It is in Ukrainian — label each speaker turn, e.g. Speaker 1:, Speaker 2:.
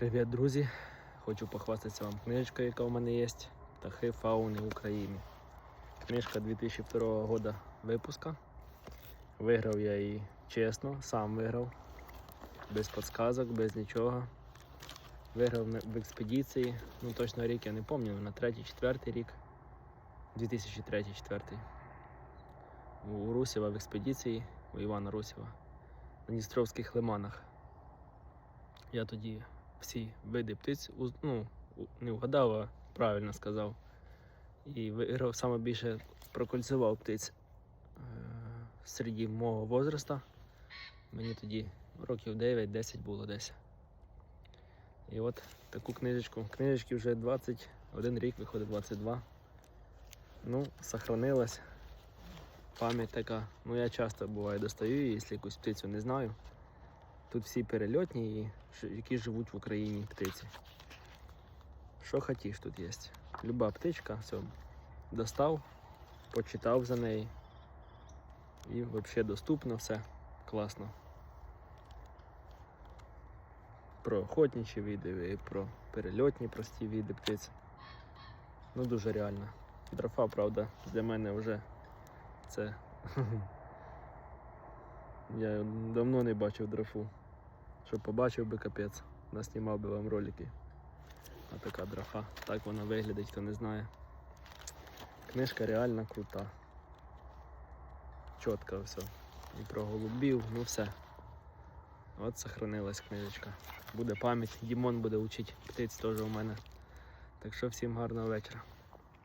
Speaker 1: Привіт, друзі! Хочу похвастатися вам книжечкою, яка у мене є. Птахи фауни України. Книжка 2002 року випуска. Виграв я її чесно, сам виграв. Без підказок, без нічого. Виграв в експедиції. Ну точно рік я не пам'ятаю, на третій, четвертий рік. 2003-2004. У Русєва в експедиції, у Івана Русєва. На Дністровських лиманах. Я тоді всі види птиць ну, не вгадав, а правильно сказав. І виграв саме більше прокольцював птиць е, серед мого возраста. Мені тоді років 9-10 було десь. І от таку книжечку. Книжечки вже 21 рік, виходить 22. Ну, сохранилась. Пам'ять така. Ну я часто буває достаю якщо якусь птицю не знаю. Тут всі перельотні, які живуть в Україні птиці. Що хотіш тут є. Люба птичка, все, достав, почитав за неї. І взагалі доступно все. Класно. Про охотничі види, і про перельотні прості види птиць. Ну дуже реально. Дрофа, правда, для мене вже це. Я давно не бачив дрофу. Щоб побачив би капець, наснімав би вам ролики. А така дрофа. Так вона виглядить, хто не знає. Книжка реально крута. Чітко все. І про голубів, ну все. От сохранилась книжечка. Буде пам'ять. Дімон буде учити птиць теж у мене. Так що всім гарного вечора.